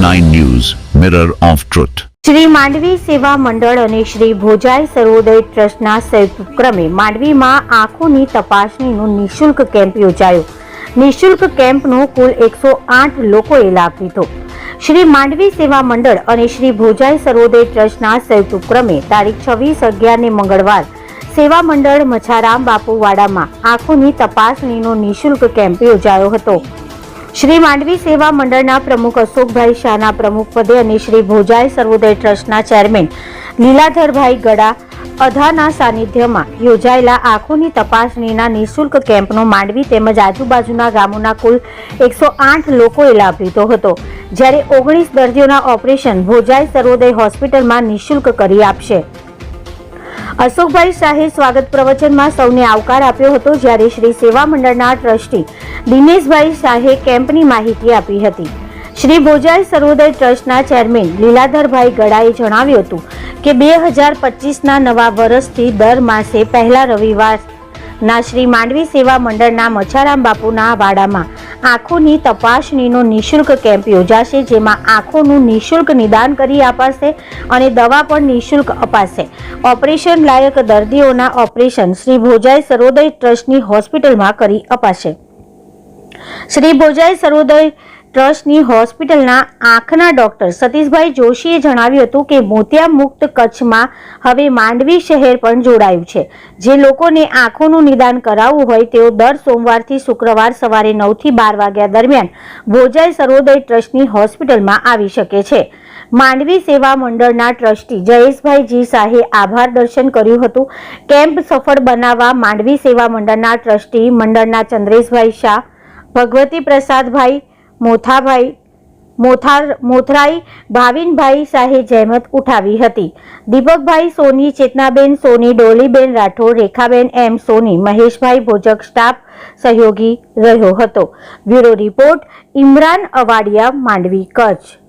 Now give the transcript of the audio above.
9 News, Mirror of Truth. Shri Mandvi Seva Mandal અને શ્રી ભોજાઈ સર્વોદય ટ્રસ્ટના સંયુક્ત ઉપક્રમે માંડવીમાં આંખોની તપાસણીનું નિઃશુલ્ક કેમ્પ યોજાયો. નિઃશુલ્ક કેમ્પનો કુલ એકસો આઠ લોકોએ લાભ લીધો. શ્રી માંડવી સેવા મંડળ અને શ્રી ભોજાઈ સર્વોદય ટ્રસ્ટના સંયુક્ત ઉપક્રમે તારીખ છવ્વીસ અગિયારને મંગળવાર સેવા મંડળ મછારામ બાપુવાડામાં આંખોની તપાસણીનો નિઃશુલ્ક કેમ્પ યોજાયો હતો. શ્રી માંડવી સેવા મંડળના પ્રમુખ અશોકભાઈ શાહના પ્રમુખ પદે અને શ્રી ભોજાઈ સર્વોદય ટ્રસ્ટના ચેરમેન લીલાધરભાઈ ગડા અધાના સાનિધ્યમાં યોજાયેલા આંખોની તપાસણીના નિઃશુલ્ક કેમ્પનો માંડવી તેમજ આજુબાજુના ગામોના કુલ એકસો આઠ લોકોએ લાભ લીધો હતો, જ્યારે ઓગણીસ દર્દીઓના ઓપરેશન ભોજાઈ સર્વોદય હોસ્પિટલમાં નિઃશુલ્ક કરી આપશે. અશોકભાઈ શાહે સ્વાગત પ્રવચનમાં સૌને આવકાર આપ્યો હતો જ્યારે શ્રી સેવા મંડળના ટ્રસ્ટી દિનેશભાઈ શાહે કેમ્પની માહિતી આપી હતી. શ્રી ભોજાઈ સર્વોદય ટ્રસ્ટના ચેરમેન લીલાધરભાઈ ગડાએ જણાવ્યું હતું કે બે હજાર પચીસના નવા વર્ષથી દર માસે પહેલા રવિવારના શ્રી માંડવી સેવા મંડળના મચ્છારામ બાપુના વાડામાં આંખોની તપાસણીનો નિઃશુલ્ક કેમ્પ યોજાશે, જેમાં આંખોનું નિઃશુલ્ક નિદાન કરી અપાશે અને દવા પણ નિઃશુલ્ક અપાશે. ઓપરેશન લાયક દર્દીઓના ઓપરેશન શ્રી ભોજાઈ સર્વોદય ટ્રસ્ટની હોસ્પિટલમાં કરી અપાશે. શ્રી ભોજાઈ સર્વોદય ટ્રસ્ટની હોસ્પિટલના આંખના ડોક્ટર સતીશભાઈ જોશીએ જણાવ્યું હતું કે મોતિયા મુક્ત કચ્છમાં હવે માંડવી શહેર પણ જોડાયું છે. જે લોકોને આંખોનું નિદાન કરાવવું હોય તેઓ દર સોમવારથી શુક્રવાર સવારે નવથી બાર વાગ્યા દરમિયાન ભોજાઈ સર્વોદય ટ્રસ્ટની હોસ્પિટલમાં આવી શકે છે. માંડવી સેવા મંડળના ટ્રસ્ટી જયેશભાઈ જી શાહે આભાર દર્શન કર્યું હતું. કેમ્પ સફળ બનાવવા માંડવી સેવા મંડળના ટ્રસ્ટી મંડળના ચંદ્રેશભાઈ શાહ, ભગવતી પ્રસાદભાઈ મોથાભાઈ, મોથાર, મોથરાઈ ભાવિનભાઈ શાહે જહેમત ઉઠાવી હતી. દીપકભાઈ સોની, ચેતનાબેન સોની, ડોલીબેન રાઠોડ, રેખાબેન એમ સોની, મહેશભાઈ ભોજક સ્ટાફ સહયોગી રહ્યો હતો. Bureau report, Imran Avadiya, Mandvi, Kutch.